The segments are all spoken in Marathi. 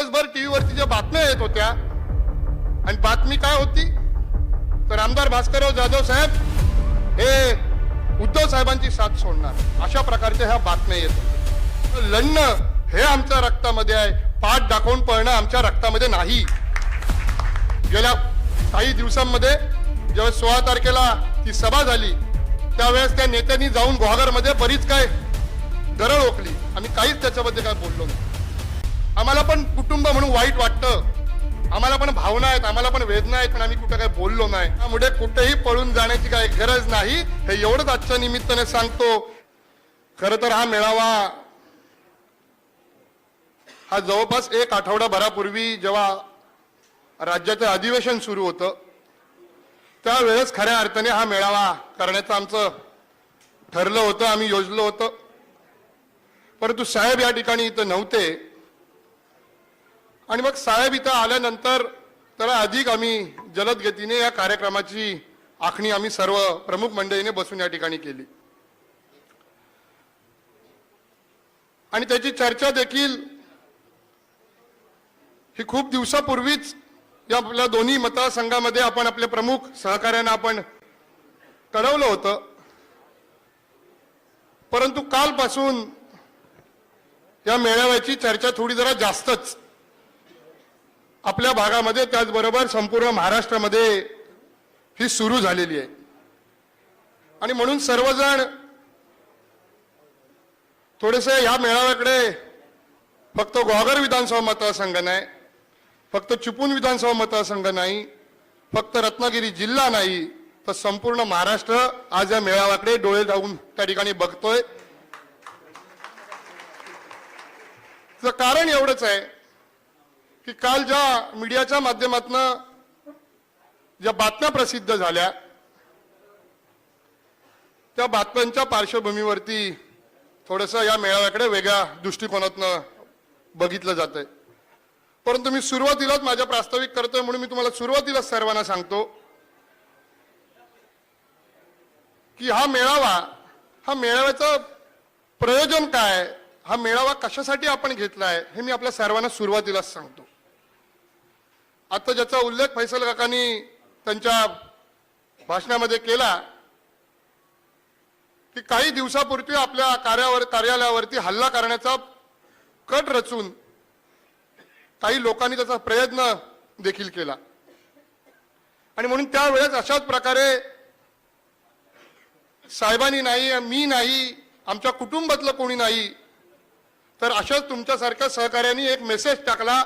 दिवसभर टीव्हीवरती ज्या बातम्या येत होत्या. आणि बातमी काय होती? तर आमदार भास्करराव जाधव साहेब हे उद्धव साहेबांची साथ सोडणार. अशा प्रकारच्या ह्या बातम्या येत होत्या. लढणं हे आमच्या रक्तामध्ये आहे. पाठ दाखवून पळणं आमच्या रक्तामध्ये नाही. गेल्या काही दिवसांमध्ये जेव्हा सोळा तारखेला ती सभा झाली त्यावेळेस त्या नेत्यांनी जाऊन गुहागरमध्ये बरीच काय दरळ ओकली आम्ही काहीच त्याच्यामध्ये काय बोललो नाही. आम्हाला पण कुटुंब म्हणून वाईट वाटतं. आम्हाला पण भावना आहेत आम्हाला पण वेदना आहेत पण आम्ही कुठं काय बोललो नाही. त्यामुळे कुठेही पळून जाण्याची काही गरज नाही. हे एवढंच आजच्या निमित्ताने सांगतो. खर तर हा मेळावा हा जवळपास एक आठवडाभरापूर्वी जेव्हा राज्याचं अधिवेशन सुरू होतं त्यावेळेस खऱ्या अर्थाने हा मेळावा करण्याचं आमचं ठरलं होतं आम्ही योजलं होतं. परंतु साहेब या ठिकाणी इथं नव्हते. आणि मग साहेब इथं आल्यानंतर त्याला अधिक आम्ही जलद गतीने या कार्यक्रमाची आखणी आम्ही सर्व प्रमुख मंडळीने बसून या ठिकाणी केली. आणि त्याची चर्चा देखील ही खूप दिवसापूर्वीच या आपल्या दोन्ही मतदारसंघामध्ये आपण आपले प्रमुख सहकार्यांना आपण कळवलं होतं. परंतु कालपासून या मेळाव्याची चर्चा थोडी जरा जास्तच. आपल्या भागामध्ये त्याचबरोबर संपूर्ण महाराष्ट्रामध्ये ही सुरू झालेली आहे. आणि म्हणून सर्वजण थोडेसे या मेळाव्याकडे फक्त गोहागर विधानसभा मतदारसंघ नाही फक्त चिपळूण विधानसभा मतदारसंघ नाही फक्त रत्नागिरी जिल्हा नाही तर संपूर्ण महाराष्ट्र आज या मेळाव्याकडे डोळे लावून त्या ठिकाणी बघतोय. त्याचं कारण एवढंच आहे की काल ज्या मीडियाच्या माध्यमातनं ज्या बातम्या प्रसिद्ध झाल्या त्या बातम्यांच्या पार्श्वभूमीवरती थोडंसं या मेळाव्याकडे वेगळ्या दृष्टिकोनातनं बघितलं जात आहे परंतु मी सुरुवातीलाच माझ्या प्रास्ताविक करतोय म्हणून मी तुम्हाला सुरुवातीलाच सर्वांना सांगतो की हा मेळावा हा मेळाव्याचं प्रयोजन काय? हा मेळावा कशासाठी आपण घेतलाय हे मी आपल्या सर्वांना सुरुवातीलाच सांगतो. आता ज्याचा उल्लेख फैसल काकांनी त्यांच्या भाषणामध्ये केला की काही दिवसापूर्वी आपल्या कार्यावर कार्यालयावरती हल्ला करण्याचा कट रचून काही लोकांनी त्याचा प्रयत्न देखील केला. आणि म्हणून त्यावेळेस अशाच प्रकारे साहेबांनी नाही मी नाही आमच्या कुटुंबातलं कोणी नाही तर अशाच तुमच्यासारख्या सहकार्याने एक मेसेज टाकला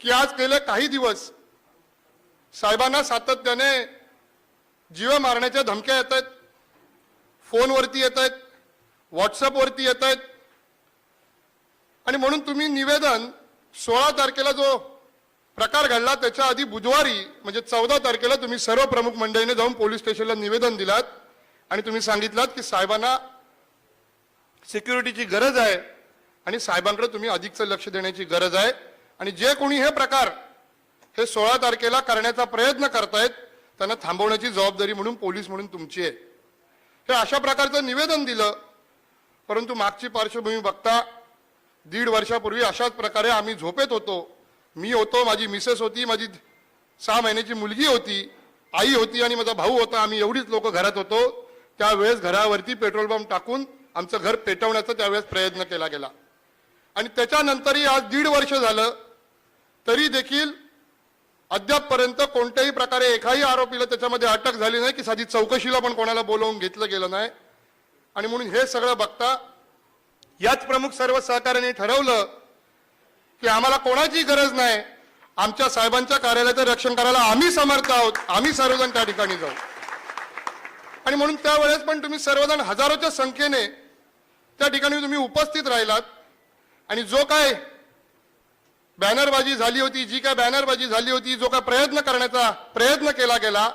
की आज गेले काही दिवस साहेबांना सातत्याने जीव मारण्याच्या धमक्या येत आहेत फोनवरती येत आहेत व्हॉट्सअपवरती येत आहेत. आणि म्हणून तुम्ही निवेदन सोळा तारखेला जो प्रकार घडला त्याच्या आधी बुधवारी म्हणजे चौदा तारखेला तुम्ही सर्व प्रमुख मंडळीने जाऊन पोलीस स्टेशनला निवेदन दिलात. आणि तुम्ही सांगितलात की साहेबांना सिक्युरिटीची गरज आहे आणि साहेबांकडे तुम्ही अधिकचं लक्ष देण्याची गरज आहे. आणि जे कोणी हे प्रकार हे सोळा तारखेला करण्याचा प्रयत्न करतायत त्यांना थांबवण्याची जबाबदारी म्हणून पोलीस म्हणून तुमची आहे. हे अशा प्रकारचं निवेदन दिलं परंतु मागची पार्श्वभूमी बघता दीड वर्षापूर्वी अशाच प्रकारे आम्ही झोपेत होतो. मी होतो माझी मिसेस होती माझी सहा महिन्याची मुलगी होती आई होती आणि माझा भाऊ होता. आम्ही एवढीच लोक घरात होतो. त्यावेळेस घरावरती पेट्रोल पंप टाकून आमचं घर पेटवण्याचा त्यावेळेस प्रयत्न केला गेला. आणि त्याच्यानंतरही आज दीड वर्ष झालं तरी देखील अद्यापपर्यंत कोणत्याही प्रकारे एकाही आरोपीला त्याच्यामध्ये अटक झाली नाही की साधी चौकशीला पण कोणाला बोलवून घेतलं गेलं नाही. आणि म्हणून हे सगळं बघता याच प्रमुख सर्व सहकार्याने ठरवलं की आम्हाला कोणाची गरज नाही आमच्या साहेबांच्या कार्यालयाचं रक्षण करायला आम्ही समर्थ आहोत आम्ही सर्वजण त्या ठिकाणी जाऊ. आणि म्हणून त्यावेळेस पण तुम्ही सर्वजण हजारोच्या संख्येने त्या ठिकाणी तुम्ही उपस्थित राहिलात. आणि जो काय बॅनरबाजी झाली होती जी काय बॅनरबाजी झाली होती जो काय प्रयत्न करण्याचा प्रयत्न केला गेला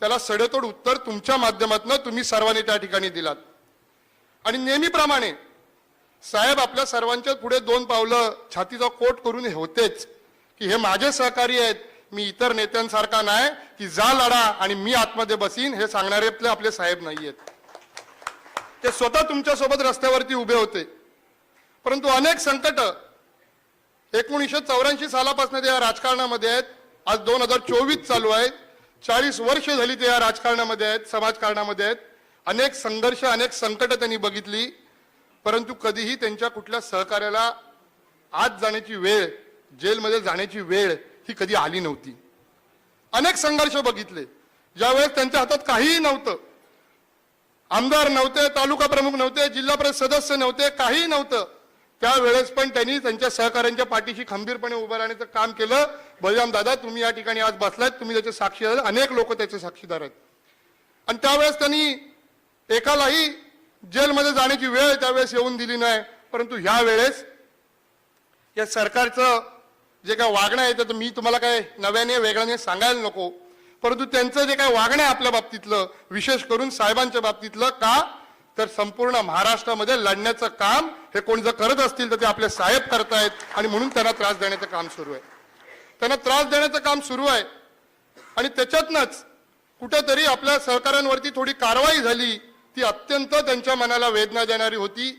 त्याला सडेतोड उत्तर तुमच्या माध्यमातून तुम्ही सर्वांनी त्या ठिकाणी दिलात. आणि नेहमीप्रमाणे साहेब आपल्या सर्वांच्या पुढे दोन पावलं छातीचा कोट करून हे होतेच की हे माझे सहकारी आहेत मी इतर नेत्यांसारखा नाही की जा लढा आणि मी आतमध्ये बसीन हे सांगणारे आपले साहेब साहेब नाहीयेत. ते स्वतः तुमच्यासोबत रस्त्यावरती उभे होते. परंतु अनेक संकट एकोणीसशे चौऱ्याऐंशी सालापासून ते या राजकारणामध्ये आहेत आज दोन हजार चोवीस चालू आहे चाळीस वर्ष झाली ते या राजकारणामध्ये आहेत समाजकारणामध्ये आहेत. अनेक संघर्ष अनेक संकट त्यांनी बघितली परंतु कधीही त्यांच्या कुठल्या सहकार्याला आत जाण्याची वेळ जेलमध्ये जाण्याची वेळ ही कधी आली नव्हती. अनेक संघर्ष बघितले. ज्यावेळेस त्यांच्या हातात काहीही नव्हतं आमदार नव्हते तालुका प्रमुख नव्हते जिल्हा परिषद सदस्य नव्हते काहीही नव्हतं त्यावेळेस पण त्यांनी त्यांच्या सहकाऱ्यांच्या पाठीशी खंबीरपणे उभं राहण्याचं काम केलं. बलराम दादा तुम्ही या ठिकाणी आज बसलात. तुम्ही त्याचे साक्षीदार अनेक लोक त्याचे साक्षीदार आहेत. आणि त्यावेळेस त्यांनी एकालाही जेलमध्ये जाण्याची वेळ त्यावेळेस येऊन दिली नाही. परंतु ह्या वेळेस या सरकारचं जे काय वागणं आहे त्याचं तर मी तुम्हाला काय नव्याने वेगळ्याने सांगायला नको. परंतु त्यांचं जे काय वागणं आहे आपल्या बाबतीतलं विशेष करून साहेबांच्या बाबतीतलं का तर संपूर्ण महाराष्ट्रामध्ये लढण्याचं काम हे कोण जर करत असतील तर ते आपले साहेब करतायत आणि म्हणून त्यांना त्रास देण्याचं काम सुरू आहे. त्यांना त्रास देण्याचं काम सुरू आहे. आणि त्याच्यातनंच कुठेतरी आपल्या सहकाऱ्यांवरती थोडी कारवाई झाली ती अत्यंत त्यांच्या मनाला वेदना देणारी होती.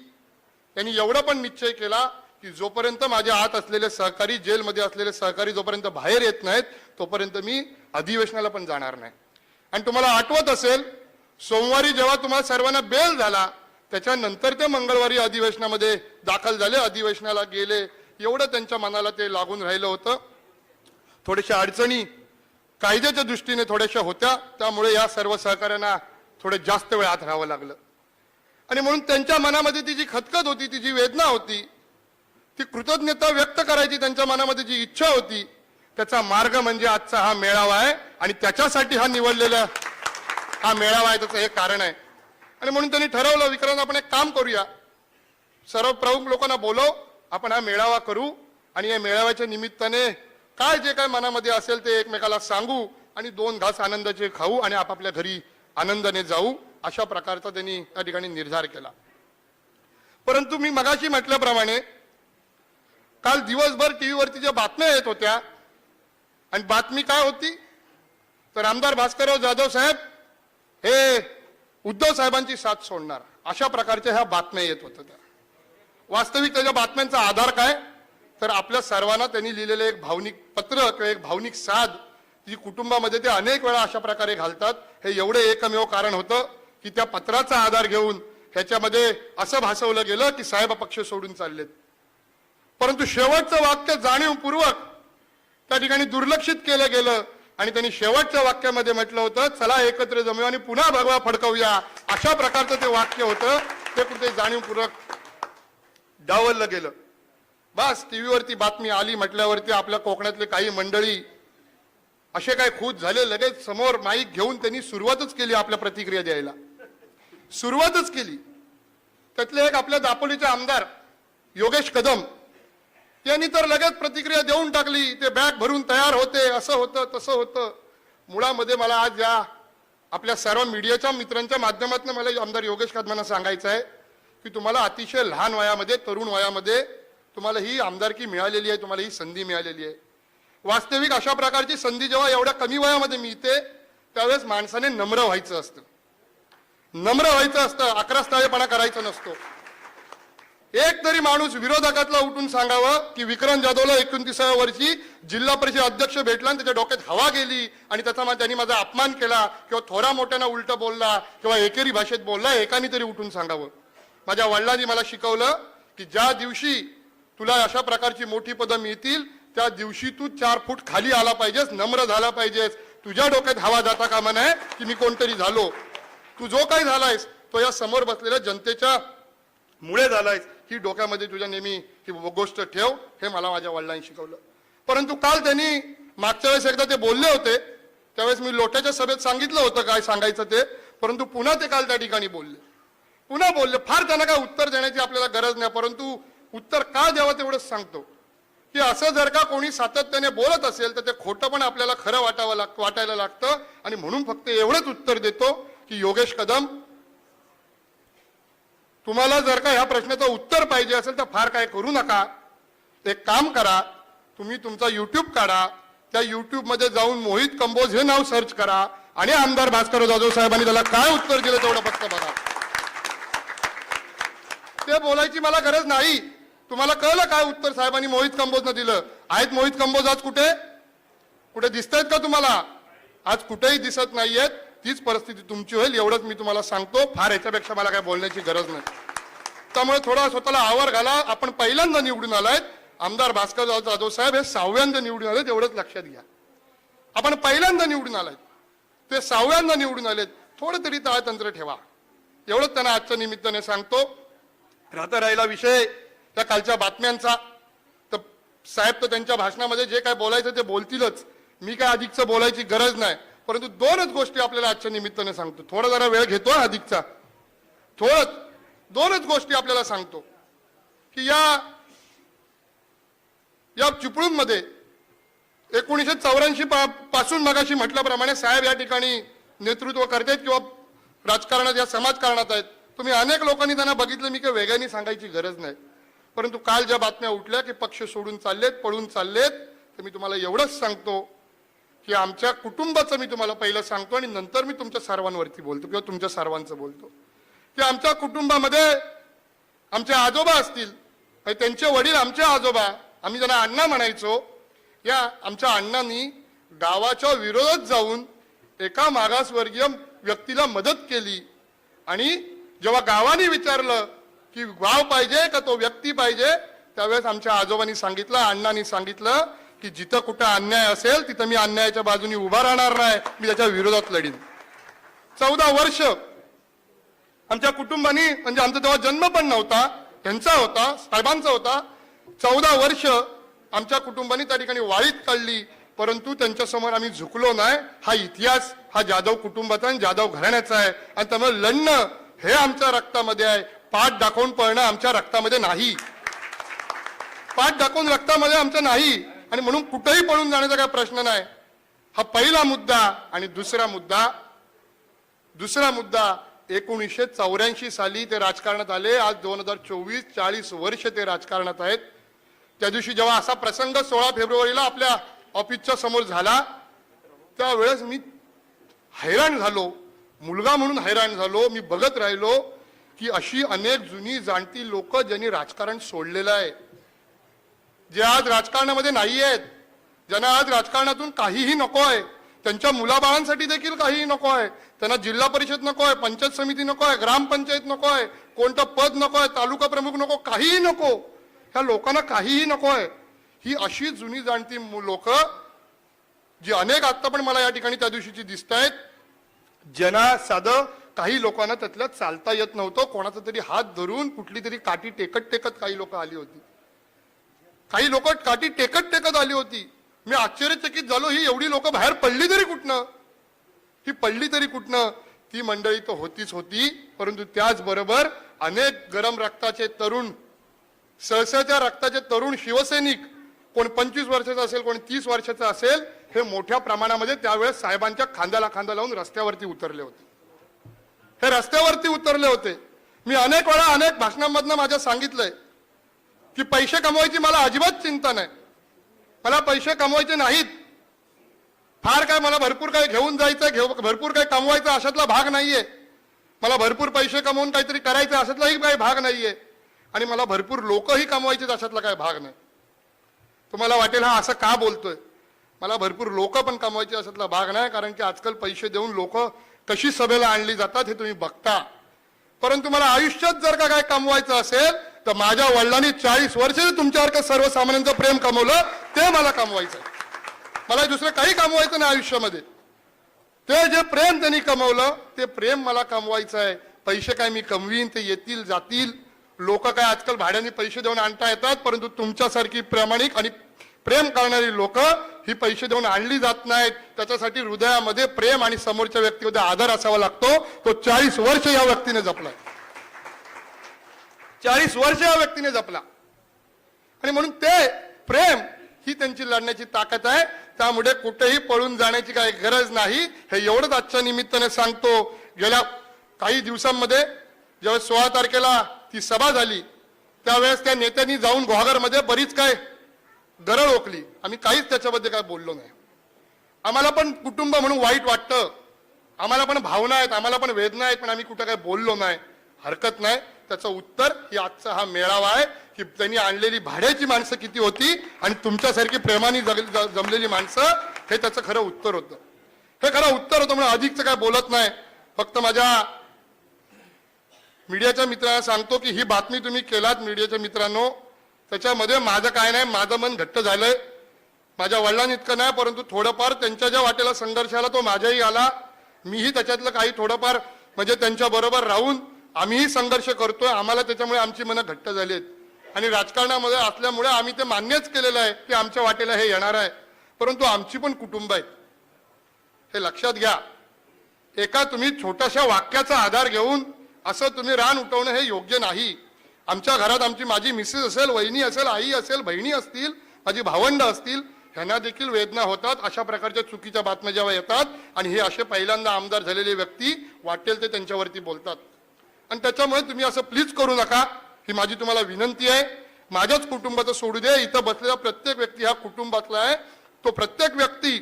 त्यांनी एवढा पण निश्चय केला की जोपर्यंत माझ्या आत असलेले सहकारी जेलमध्ये असलेले सहकारी जोपर्यंत बाहेर येत नाहीत तोपर्यंत मी अधिवेशनाला पण जाणार नाही. आणि तुम्हाला आठवत असेल सोमवारी जेव्हा तुम्हाला सर्वांना बेल झाला त्याच्यानंतर ते मंगळवारी अधिवेशनामध्ये दाखल झाले अधिवेशनाला गेले. एवढं त्यांच्या मनाला ते लागून राहिलं होतं. थोड्याशा अडचणी कायद्याच्या दृष्टीने थोड्याशा होत्या. त्यामुळे या सर्व सहकाऱ्यांना थोडे जास्त वेळ आत राहावं लागलं. आणि म्हणून त्यांच्या मनामध्ये ती जी खतखत होती ती जी वेदना होती ती कृतज्ञता व्यक्त करायची त्यांच्या मनामध्ये जी इच्छा होती त्याचा मार्ग म्हणजे आजचा हा मेळावा आहे. आणि त्याच्यासाठी हा निवडलेला हा मेळावा आहे त्याचं हे कारण आहे. आणि म्हणून त्यांनी ठरवलं विक्रांत आपण एक काम करूया. सर्व प्रमुख लोकांना बोलव आपण हा मेळावा करू आणि या मेळाव्याच्या निमित्ताने काय जे काय मनामध्ये असेल ते एकमेकाला सांगू आणि दोन घास आनंदाचे खाऊ आणि आपापल्या घरी आनंदाने जाऊ अशा प्रकारचा त्यांनी त्या ठिकाणी निर्धार केला. परंतु मी मगाशी म्हटल्याप्रमाणे काल दिवसभर टीव्हीवरती ज्या बातम्या येत होत्या आणि बातमी काय होती? तर आमदार भास्करराव जाधव साहेब हे उद्धव साहेबांची साथ सोडणार. अशा प्रकारच्या ह्या बातम्या येत होत्या त्या. वास्तविक त्याच्या बातम्यांचा आधार काय? तर आपल्या सर्वांना त्यांनी लिहिलेलं एक भावनिक पत्र किंवा एक भावनिक साध जी कुटुंबामध्ये ते अनेक वेळा अशा प्रकारे घालतात हे एवढे एकमेव कारण होतं की त्या पत्राचा आधार घेऊन ह्याच्यामध्ये असं भासवलं गेलं की साहेब पक्ष सोडून चाललेत. परंतु शेवटचं वाक्य जाणीवपूर्वक त्या ठिकाणी दुर्लक्षित केलं गेलं. आणि त्यांनी शेवटच्या वाक्यामध्ये म्हटलं होतं चला एकत्र जमूया आणि पुन्हा भगवा फडकवूया. अशा प्रकारचं ते वाक्य होतं. ते कुठे जाणीवपूर्वक डावललं गेलं. बस टीव्हीवरती बातमी आली म्हटल्यावरती आपल्या कोकणातले काही मंडळी असे काय खुश झाले लगेच समोर माईक घेऊन त्यांनी सुरुवातच केली आपल्या प्रतिक्रिया द्यायला. सुरुवातच केली. त्यातले एक आपल्या दापोलीचे आमदार योगेश कदम त्यांनी तर लगेच प्रतिक्रिया देऊन टाकली ते बॅग भरून तयार होते असं होतं तसं होतं. मुळामध्ये मला आज या आपल्या सर्व मीडियाच्या मित्रांच्या माध्यमातून मला आमदार योगेश कदमांना सांगायचं आहे की तुम्हाला अतिशय लहान वयामध्ये तरुण वयामध्ये तुम्हाला ही आमदारकी मिळालेली आहे तुम्हाला ही संधी मिळालेली आहे. वास्तविक अशा प्रकारची संधी जेव्हा एवढ्या कमी वयामध्ये मिळते त्यावेळेस माणसाने नम्र व्हायचं असतं. नम्र व्हायचं असतं अकरा स्थळेपणा करायचं नसतो. एक तरी माणूस विरोधकातला उठून सांगावं की विक्रम जाधवला एकोणतीसाव्या वर्षी जिल्हा परिषद अध्यक्ष भेटला आणि त्याच्या डोक्यात हवा गेली आणि त्याचा त्यांनी माझा अपमान केला किंवा थोरा मोठ्यानं उलट बोलला किंवा एकेरी भाषेत बोलला एकाने तरी उठून सांगावं. माझ्या वडिलांनी मला शिकवलं की ज्या दिवशी तुला अशा प्रकारची मोठी पदं मिळतील त्या दिवशी तू चार फूट खाली आला पाहिजेस नम्र झाला पाहिजेस. तुझ्या डोक्यात हवा जाता कामा नये की मी कोणतरी झालो. तू जो काही झालायस तो या समोर बसलेल्या जनतेच्या मुळे झालायस. ही डोक्यामध्ये तुझ्या नेहमी ही गोष्ट ठेव हे मला माझ्या वडिलांनी शिकवलं. परंतु काल त्यांनी मागच्या वेळेस एकदा ते बोलले होते त्यावेळेस मी लोट्याच्या सभेत सांगितलं होतं काय सांगायचं ते परंतु पुन्हा ते काल त्या ठिकाणी बोलले. पुन्हा बोलले फार त्यांना काय उत्तर देण्याची आपल्याला गरज नाही परंतु उत्तर का द्यावं तेवढंच सांगतो. की असं जर का कोणी सातत्याने बोलत असेल तर ते खोटं पण आपल्याला खरं वाटावं लाग वाटायला लागतं आणि म्हणून फक्त एवढंच उत्तर देतो की योगेश कदम तुम्हाला जर का ह्या प्रश्नाचं उत्तर पाहिजे असेल तर फार काय करू नका. एक काम करा तुम्ही तुमचा युट्यूब काढा त्या युट्यूबमध्ये जाऊन मोहित कंबोज हे नाव सर्च करा आणि आमदार भास्कर जाधव साहेबांनी त्याला काय उत्तर दिलं तेवढं फक्त बघा. ते बोलायची मला गरज नाही. तुम्हाला कळलं काय उत्तर साहेबांनी मोहित कंबोजनं दिलं? आहेत मोहित कंबोज आज कुठे? कुठे दिसत आहेत का तुम्हाला? आज कुठेही दिसत नाहीयेत. तीच परिस्थिती तुमची होईल एवढंच मी तुम्हाला सांगतो. फार याच्यापेक्षा मला काय बोलण्याची गरज नाही. त्यामुळे थोडा स्वतःला आवर घाला. आपण पहिल्यांदा निवडून आलायत आमदार भास्कर जाधव साहेब हे सहाव्यांदा निवडून आलेत एवढंच लक्षात घ्या. आपण पहिल्यांदा निवडून आलायत ते सहाव्यांदा निवडून आलेत. थोडं तरी ताळतंत्र ठेवा. एवढंच त्यांना आजच्या निमित्ताने सांगतो. राहता राहिला विषय त्या कालच्या बातम्यांचा. तर साहेब तर त्यांच्या भाषणामध्ये जे काय बोलायचं ते बोलतीलच. मी काय अधिकचं बोलायची गरज नाही. परंतु दोनच गोष्टी आपल्याला आजच्या निमित्ताने सांगतो. थोडा जरा वेळ घेतो अधिकचा. थोडं दोनच गोष्टी आपल्याला सांगतो. की या या चिपळूणमध्ये एकोणीसशे चौऱ्याऐंशी पासून मगाशी म्हटल्याप्रमाणे साहेब या ठिकाणी नेतृत्व करतायत किंवा राजकारणात या समाजकारणात आहेत. तुम्ही अनेक लोकांनी त्यांना बघितलं मी काही वेगाने सांगायची गरज नाही. परंतु काल ज्या बातम्या उठल्या की पक्ष सोडून चाललेत पळून चाललेत तर मी तुम्हाला एवढंच सांगतो की आमच्या कुटुंबाचं मी तुम्हाला पहिलं सांगतो आणि नंतर मी तुमच्या सर्वांवरती बोलतो किंवा तुमच्या सर्वांचं बोलतो. की आमच्या कुटुंबामध्ये आमचे आजोबा असतील आणि त्यांचे वडील आमचे आजोबा आम्ही ज्यांना अण्णा म्हणायचो या आमच्या अण्णांनी गावाच्या विरोधात जाऊन एका मागासवर्गीय व्यक्तीला मदत केली. आणि जेव्हा गावाने विचारलं की गाव पाहिजे का तो व्यक्ती पाहिजे? त्यावेळेस आमच्या आजोबांनी सांगितलं अण्णांनी सांगितलं की जिथं कुठं अन्याय असेल तिथं मी अन्यायाच्या बाजूनी उभा राहणार नाही. मी त्याच्या विरोधात लढीन. चौदा वर्ष आमच्या कुटुंबानी म्हणजे आमचा तेव्हा जन्म पण नव्हता त्यांचा होता साहेबांचा होता. चौदा वर्ष आमच्या कुटुंबानी त्या ठिकाणी वाळीत काढली परंतु त्यांच्यासमोर आम्ही झुकलो नाही. हा इतिहास हा जाधव कुटुंबाचा आणि जाधव घराण्याचा आहे. आणि त्यामुळे लढणं हे आमच्या रक्तामध्ये आहे. पाठ दाखवून पळणं आमच्या रक्तामध्ये नाही. पाठ दाखवून रक्तामध्ये आमचं नाही. आणि म्हणून कुठेही पळून जाण्याचा काय प्रश्न नाही. हा पहिला मुद्दा आणि दुसरा मुद्दा दुसरा मुद्दा एकोणीसशे चौऱ्याऐंशी साली ते राजकारणात आले. आज दोन हजार चोवीस चाळीस वर्ष ते राजकारणात आहेत. त्या दिवशी जेव्हा असा प्रसंग सोळा फेब्रुवारीला आपल्या ऑफिसच्या समोर झाला त्यावेळेस मी हैराण झालो. मुलगा म्हणून हैराण झालो. मी बघत राहिलो की अशी अनेक जुनी जाणती लोक ज्यांनी राजकारण सोडलेलं आहे. जे आज राजकारणामध्ये नाही आहेत ज्यांना आज राजकारणातून काहीही नको आहे त्यांच्या मुलाबाळांसाठी देखील काहीही नको आहे त्यांना जिल्हा परिषद नको आहे पंचायत समिती नको आहे ग्रामपंचायत नको आहे कोणतं पद नको आहे तालुका प्रमुख नको काहीही नको ह्या लोकांना काहीही नको आहे ही अशी जुनी जाणती लोक जी अनेक आत्ता पण मला या ठिकाणी त्या दिवशीची दिसत आहेत ज्यांना साधं काही लोकांना त्यातल्या चालता येत नव्हतं कोणाचा तरी हात धरून कुठली तरी काठी टेकत टेकत काही लोक आली होती. काही लोक काठी टेकत टेकत आली होती. मी आश्चर्यचकित झालो ही एवढी लोक बाहेर पडली तरी कुठनं? ही पडली तरी कुठनं? ती मंडळी तर होतीच होती परंतु त्याचबरोबर अनेक गरम रक्ताचे तरुण सहसाच्या रक्ताचे तरुण शिवसैनिक कोण पंचवीस वर्षाचा असेल कोण तीस वर्षाचा असेल हे मोठ्या प्रमाणामध्ये त्यावेळेस साहेबांच्या खांद्याला खांदा लावून रस्त्यावरती उतरले होते. हे रस्त्यावरती उतरले होते. मी अनेक वेळा अनेक भाषणांमधनं माझ्या सांगितलंय की पैसे कमवायची मला अजिबात चिंता नाही. मला पैसे कमवायचे नाहीत. फार काय मला भरपूर काही घेऊन जायचं घेऊ भरपूर काही कमवायचं अशातला भाग नाहीये. मला भरपूर पैसे कमवून काहीतरी करायचं अशातलाही काही भाग नाहीये. आणि मला भरपूर लोकही कमवायचे अशातला काही भाग नाही. तुम्हाला वाटेल हा असं का बोलतोय? मला भरपूर लोक पण कमवायचे अशातला भाग नाही कारण की आजकाल पैसे देऊन लोक कशी सभेला आणली जातात हे तुम्ही बघता. परंतु मला आयुष्यात जर का काय कमवायचं असेल तर माझ्या वडिलांनी चाळीस वर्ष तुमच्यासारखं सर्वसामान्यांचं प्रेम कमवलं ते मला कमवायचं. मला दुसरं काही कमवायचं नाही आयुष्यामध्ये. ते जे प्रेम त्यांनी कमवलं ते प्रेम मला कमवायचं आहे. पैसे काय मी कमवीन ते येतील जातील. लोक काय आजकाल भाड्याने पैसे देऊन आणता येतात परंतु तुमच्यासारखी प्रामाणिक आणि प्रेम करणारी लोक ही पैसे देऊन आणली जात नाहीत. त्याच्यासाठी हृदयामध्ये प्रेम आणि समोरच्या व्यक्तीमध्ये आधार असावा लागतो. तो चाळीस वर्ष या व्यक्तीने जपला. चाळीस वर्ष या व्यक्तीने जपला. आणि म्हणून ते प्रेम ही त्यांची लढण्याची ताकद आहे. त्यामुळे कुठेही पळून जाण्याची काही गरज नाही. हे एवढंच आजच्या निमित्ताने सांगतो. गेल्या काही दिवसांमध्ये जेव्हा सोळा तारखेला ती सभा झाली त्यावेळेस त्या नेत्यांनी जाऊन गुहागरमध्ये बरीच काय गरळ ओकली. आम्ही काहीच त्याच्याबद्दल काय बोललो नाही. आम्हाला पण कुटुंब म्हणून वाईट वाटतं. आम्हाला पण भावना आहेत आम्हाला पण वेदना आहेत पण आम्ही कुठं काय बोललो नाही. हरकत नाही. त्याचं उत्तर ही आजचा हा मेळावा आहे की त्यांनी आणलेली भाड्याची माणसं किती होती आणि तुमच्यासारखी प्रेमाने जमलेली माणसं हे त्याचं खरं उत्तर होतं. हे खरं उत्तर होतं म्हणून अधिकचं काय बोलत नाही. फक्त माझ्या मीडियाच्या मित्रांना सांगतो की ही बातमी तुम्ही केलात मीडियाच्या मित्रांनो. त्याच्यामध्ये माझं काय नाही माझं मन घट्ट झालंय. माझ्या वडिलांनी इतकं नाही परंतु थोडंफार त्यांच्या ज्या वाटेला संघर्ष आला तो माझ्याही आला. मीही त्याच्यातलं काही थोडंफार म्हणजे त्यांच्या बरोबर राहून आम्हीही संघर्ष करतोय. आम्हाला त्याच्यामुळे आमची मनं घट्ट झाली आहेत आणि राजकारणामध्ये असल्यामुळे आम्ही ते मान्यच केलेलं आहे की आमच्या वाटेला हे येणार आहे. परंतु आमची पण कुटुंब आहेत. हे लक्षात घ्या. एका तुम्ही छोट्याशा वाक्याचा आधार घेऊन असं तुम्ही रान उठवणं हे योग्य नाही. आमच्या घरात आमची माझी मिसेस असेल वहिनी असेल आई असेल बहिणी असतील माझी भावंड असतील ह्यांना देखील वेदना होतात. अशा प्रकारच्या चुकीच्या बातम्या जेव्हा येतात आणि हे असे पहिल्यांदा आमदार झालेले व्यक्ती वाटेल ते त्यांच्यावरती बोलतात. आणि त्याच्यामुळे तुम्ही असं प्लीज करू नका ही माझी तुम्हाला विनंती आहे. माझ्याच कुटुंबाचं सोडू दे. इथं बसलेला प्रत्येक व्यक्ती हा कुटुंबातला आहे. तो प्रत्येक व्यक्ती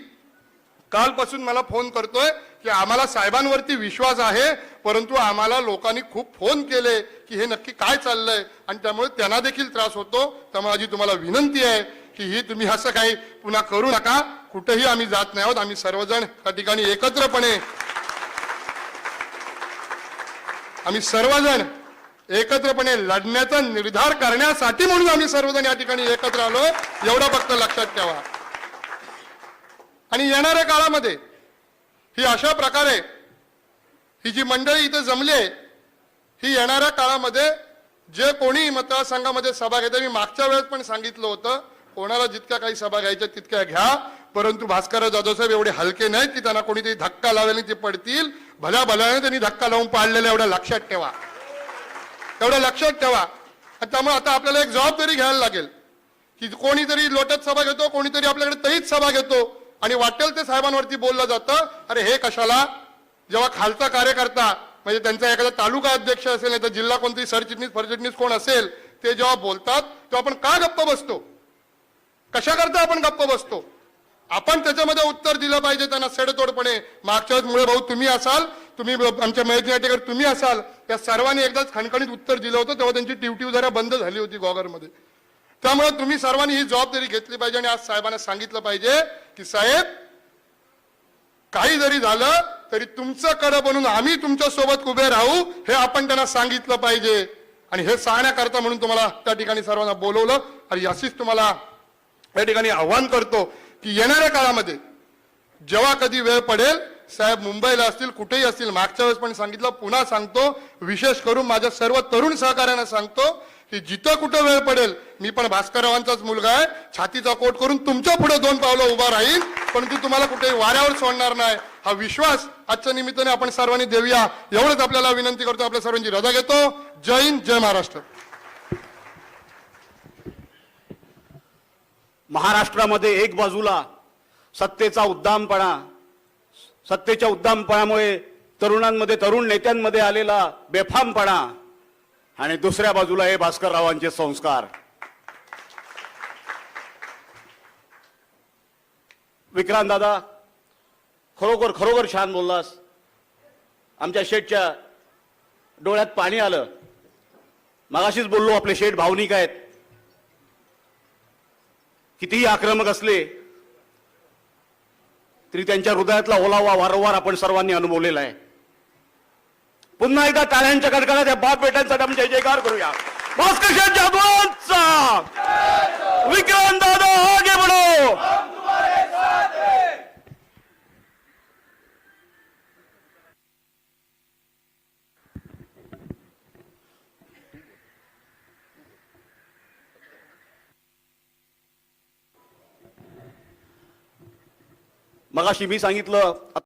कालपासून मला फोन करतोय की आम्हाला साहेबांवरती विश्वास आहे परंतु आम्हाला लोकांनी खूप फोन केले की हे नक्की काय चाललंय आणि त्यामुळे त्यांना देखील त्रास होतो. त्यामुळे माझी तुम्हाला विनंती आहे की ही तुम्ही असं काही पुन्हा करू नका. कुठेही आम्ही जात नाही आहोत. आम्ही सर्वजण त्या ठिकाणी एकत्रपणे आम्ही सर्वजण एकत्रपणे लढण्याचा निर्धार करण्यासाठी म्हणून आम्ही सर्वजण या ठिकाणी एकत्र आलो. एवढं फक्त लक्षात ठेवा. आणि येणाऱ्या काळामध्ये ही अशा प्रकारे ही जी मंडळी इथे जमली आहे ही येणाऱ्या काळामध्ये जे कोणी मतदारसंघामध्ये सभा घेते मी मागच्या वेळेस पण सांगितलं होतं कोणाला जितक्या काही सभा घ्यायच्या तितक्या घ्या. परंतु भास्कर जाधव साहेब एवढे हलके नाहीत की त्यांना कोणीतरी धक्का लावेल ते पडतील. भल्या भल्याने त्यांनी धक्का लावून पाडलेला एवढा लक्षात ठेवा. तेवढ्या लक्षात ठेवा. त्यामुळे आता आपल्याला एक जबाबदारी घ्यायला लागेल की कोणीतरी लोटत सभा घेतो कोणीतरी आपल्याकडे तहीच सभा घेतो आणि वाटेल ते साहेबांवरती बोललं जातं अरे हे कशाला? जेव्हा खालचा कार्यकर्ता म्हणजे त्यांचा एखादा तालुका अध्यक्ष असेल नाही तर जिल्हा कोणतरी सरचिटणीस फरचिटणीस कोण असेल ते जेव्हा बोलतात तेव्हा आपण का गप्प बसतो? कशा करता आपण गप्प बसतो? आपण त्याच्यामध्ये उत्तर दिलं पाहिजे त्यांना सेडतोडपणे. मागच्या वेळेस मुळे भाऊ तुम्ही असाल तुम्ही आमच्या मयतीनाटेकर तुम्ही असाल त्या सर्वांनी एकदाच खणखणीत उत्तर दिलं होतं तेव्हा त्यांची टिवटिव जरा बंद झाली होती गॉगरमध्ये. त्यामुळे तुम्ही सर्वांनी ही जबाबदारी घेतली पाहिजे आणि आज साहेबांना सांगितलं पाहिजे की साहेब काही जरी झालं तरी तुमचं कडं बनून आम्ही तुमच्यासोबत उभे राहू हे आपण त्यांना सांगितलं पाहिजे. आणि हे सांगण्याकरता म्हणून तुम्हाला त्या ठिकाणी सर्वांना बोलवलं. आणि अशीच तुम्हाला या ठिकाणी आव्हान करतो. की येणाऱ्या काळामध्ये जेव्हा कधी वेळ पडेल साहेब मुंबईला असतील कुठेही असतील मागच्या वेळेस पण सांगितलं पुन्हा सांगतो विशेष करून माझ्या सर्व तरुण सहकार्यांना सांगतो की जिथं कुठं वेळ पडेल मी पण भास्कररावांचाच मुलगा आहे छातीचा कोट करून तुमच्यापुढे दोन पावलं उभा राहील परंतु तुम्हाला कुठेही वाऱ्यावर सोडणार नाही. हा विश्वास आजच्या निमित्ताने आपण सर्वांनी देऊया. एवढंच आपल्याला विनंती करतो आपल्या सर्वांची रजा घेतो. जय हिंद जय महाराष्ट्र. महाराष्ट्रामध्ये एक बाजूला सत्तेचा उद्दामपणा सत्तेच्या उद्दामपणामुळे तरुणांमध्ये तरुण नेत्यांमध्ये आलेला बेफामपणा आणि दुसऱ्या बाजूला हे भास्कररावांचे संस्कार. विक्रांत दादा खरोखर खरोखर छान बोललास. आमच्या शेठच्या डोळ्यात पाणी आलं. मगाशीच बोललो आपले शेठ भावनिक आहेत. कितीही आक्रमक असले तरी त्यांच्या हृदयातला ओलावा वारंवार आपण सर्वांनी अनुभवलेला आहे. पुन्हा एकदा टाळ्यांच्या कडकडात या बाप बेटांसाठी आपण जय जयकार करूया. भास्कर जाधवांचा! विक्रांत दादा आगे बढो! मगाशी मी सांगितलं